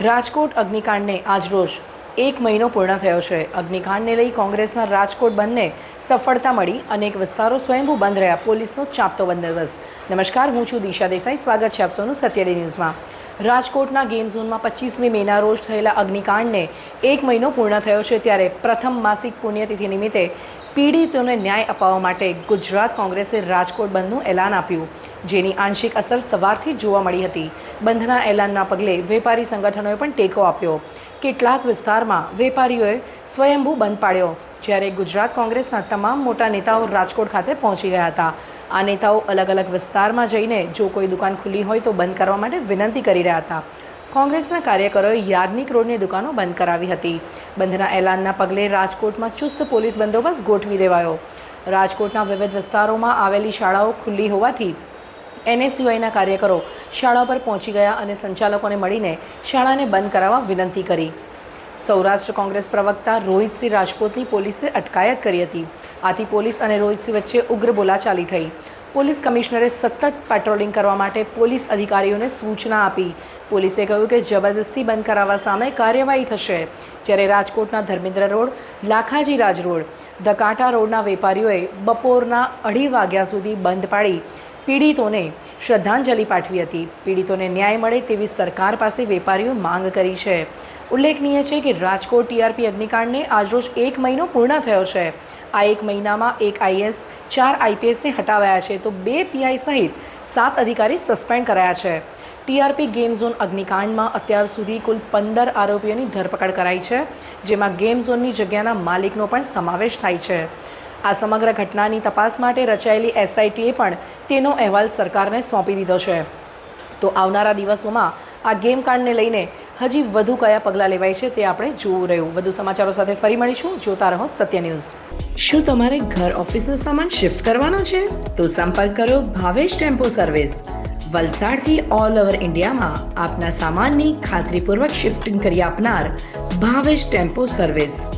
રાજકોટ અગ્નિકાંડને આજરોજ એક મહિનો પૂર્ણ થયો છે. અગ્નિકાંડને લઈ કોંગ્રેસના રાજકોટ બંધને સફળતા મળી. અનેક વિસ્તારો સ્વયંભૂ બંધ રહ્યા. પોલીસનો ચાંપતો બંદોબસ્ત. નમસ્કાર, હું છું દિશા દેસાઈ. સ્વાગત છે આપ સૌનું સત્યડી ન્યૂઝમાં. રાજકોટના ગેમ ઝોનમાં પચીસમી મેના રોજ થયેલા અગ્નિકાંડને એક મહિનો પૂર્ણ થયો છે ત્યારે પ્રથમ માસિક પુણ્યતિથિ નિમિત્તે પીડિતોને ન્યાય અપાવવા માટે ગુજરાત કોંગ્રેસે રાજકોટ બંધનું એલાન આપ્યું. જેની આંશિક અસર સવારથી જોવા મળી હતી. બંધના એલાનના પગલે વેપારી સંગઠનોએ પણ ટેકો આપ્યો. કેટલાક વિસ્તારમાં વેપારીઓએ સ્વયંભૂ બંધ પાડ્યો, જ્યારે ગુજરાત કોંગ્રેસના તમામ મોટા નેતાઓ રાજકોટ ખાતે પહોંચી ગયા હતા. આ નેતાઓ અલગ અલગ વિસ્તારમાં જઈને જો કોઈ દુકાન ખુલ્લી હોય તો બંધ કરવા માટે વિનંતી કરી રહ્યા હતા. કોંગ્રેસના કાર્યકરોએ યાજ્ઞિક રોડની દુકાનો બંધ કરાવી હતી. બંધના એલાનના પગલે રાજકોટમાં ચુસ્ત પોલીસ બંદોબસ્ત ગોઠવી દેવાયો. રાજકોટના વિવિધ વિસ્તારોમાં આવેલી શાળાઓ ખુલ્લી હોવાથી એનએસયુઆઈના કાર્યકરો શાળા પર પહોંચી ગયા અને સંચાલકોને મળીને શાળાને બંધ કરાવવા વિનંતી કરી. સૌરાષ્ટ્ર કોંગ્રેસ પ્રવક્તા રોહિતસિંહ રાજપૂતની પોલીસે અટકાયત કરી હતી. આથી પોલીસ અને રોહિતસિંહ વચ્ચે ઉગ્ર બોલાચાલી થઈ. પોલીસ કમિશનરે સતત પેટ્રોલિંગ કરવા માટે પોલીસ અધિકારીઓને સૂચના આપી. પોલીસે કહ્યું કે જબરદસ્તી બંધ કરાવવા સામે કાર્યવાહી થશે. જ્યારે રાજકોટના ધર્મેન્દ્ર રોડ, લાખાજી રાજ રોડ ધકાટા રોડના વેપારીઓએ બપોરના અઢી વાગ્યા સુધી બંધ પાડી પીડિતોને શ્રદ્ધાંજલિ પાઠવી હતી. પીડિતોને ન્યાય મળે તેવી સરકાર પાસે વેપારીઓ માંગ કરી છે. ઉલ્લેખનીય છે કે રાજકોટ ટીઆરપી અગ્નિકાંડને આજરોજ એક મહિનો પૂર્ણ થયો છે. આ એક મહિનામાં એક આઈએસ ચાર આઈપીએસને હટાવાયા છે તો બે પીઆઈ સહિત સાત અધિકારી સસ્પેન્ડ કરાયા છે. ટીઆરપી ગેમ ઝોન અગ્નિકાંડમાં અત્યાર સુધી કુલ પંદર આરોપીઓની ધરપકડ કરાઈ છે, જેમાં ગેમ ઝોનની જગ્યાના માલિકનો પણ સમાવેશ થાય છે. આ સમગ્ર ઘટનાની તપાસ માટે રચાયેલી એસઆઈટીએ પણ તેનો અહેવાલ સરકારને સોંપી દીધો છે. તો આવનારા દિવસોમાં આ ગેમ કાંડને લઈને હજી વધુ કયા પગલાં લેવાય છે તે આપણે જોવું રહ્યું. વધુ સમાચારો સાથે ફરી મળીશું. જોતા રહો સત્ય ન્યૂઝ. શું તમારે ઘર ઓફિસનો સામાન શિફ્ટ કરવાનો છે? તો સંપર્ક કરો ભાવેશ ટેમ્પો સર્વિસ. વલસાડથી ઓલ ઓવર ઇન્ડિયામાં આપના સામાનની ખાતરીપૂર્વક શિફ્ટિંગ કરી આપનાર ભાવેશ ટેમ્પો સર્વિસ.